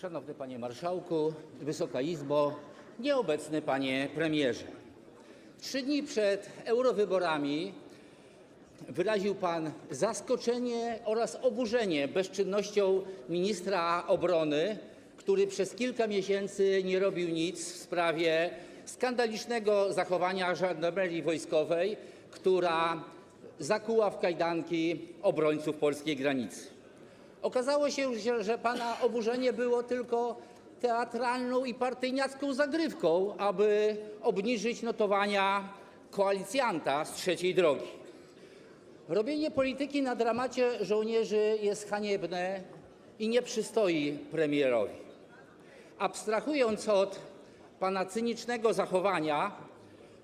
Szanowny Panie Marszałku, Wysoka Izbo, nieobecny Panie Premierze. Trzy dni przed eurowyborami wyraził Pan zaskoczenie oraz oburzenie bezczynnością ministra obrony, który przez kilka miesięcy nie robił nic w sprawie skandalicznego zachowania żandarmerii wojskowej, która zakuła w kajdanki obrońców polskiej granicy. Okazało się, że, pana oburzenie było tylko teatralną i partyjniacką zagrywką, aby obniżyć notowania koalicjanta z trzeciej drogi. Robienie polityki na dramacie żołnierzy jest haniebne i nie przystoi premierowi. Abstrahując od pana cynicznego zachowania,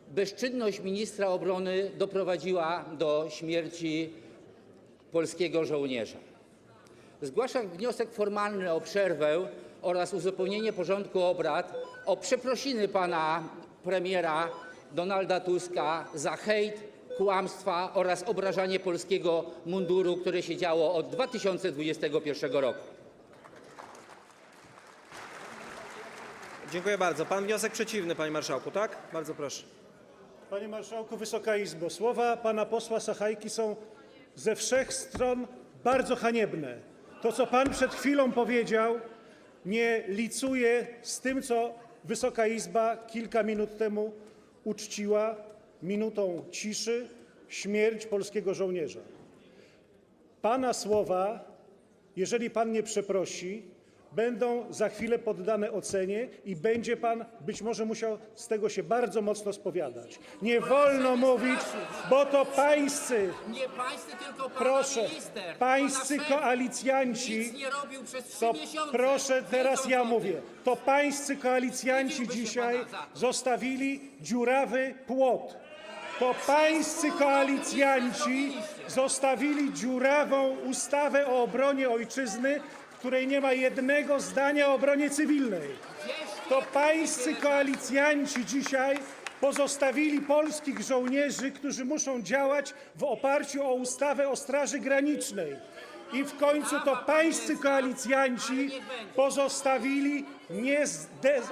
bezczynność ministra obrony doprowadziła do śmierci polskiego żołnierza. Zgłaszam wniosek formalny o przerwę oraz uzupełnienie porządku obrad o przeprosiny pana premiera Donalda Tuska za hejt, kłamstwa oraz obrażanie polskiego munduru, które się działo od 2021 roku. Dziękuję bardzo. Pan wniosek przeciwny, panie marszałku, tak? Bardzo proszę. Panie Marszałku, Wysoka Izbo, słowa pana posła Sachajki są ze wszech stron bardzo haniebne. To, co pan przed chwilą powiedział, nie licuje z tym, co Wysoka Izba kilka minut temu uczciła minutą ciszy śmierć polskiego żołnierza. Pana słowa, jeżeli pan nie przeprosi, będą za chwilę poddane ocenie i będzie pan być może musiał z tego się bardzo mocno spowiadać. Nie wolno mówić, bo to pańscy, Nie pańscy, tylko pana proszę, minister, pańscy pana szef koalicjanci, nic nie robił przez trzy to miesiące. proszę teraz ja o tym. mówię, to pańscy koalicjanci Wstydziłby się dzisiaj pana za to. zostawili dziurawy płot. To pańscy koalicjanci zostawili dziurawą ustawę o obronie ojczyzny, której nie ma jednego zdania o obronie cywilnej. To pańscy koalicjanci dzisiaj pozostawili polskich żołnierzy, którzy muszą działać w oparciu o ustawę o Straży Granicznej. I w końcu to pańscy koalicjanci pozostawili, niezde,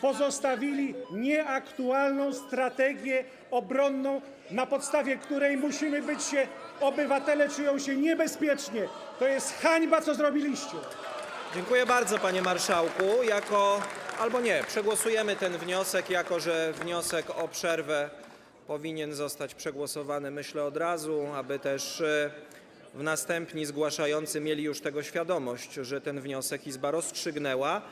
pozostawili nieaktualną strategię obronną, na podstawie której musimy być się, obywatele czują się niebezpiecznie. To jest hańba, co zrobiliście. Dziękuję bardzo, panie marszałku. Jako, albo nie, przegłosujemy ten wniosek, jako że wniosek o przerwę powinien zostać przegłosowany, myślę, od razu, aby też e, w następni zgłaszający mieli już tego świadomość, że ten wniosek Izba rozstrzygnęła.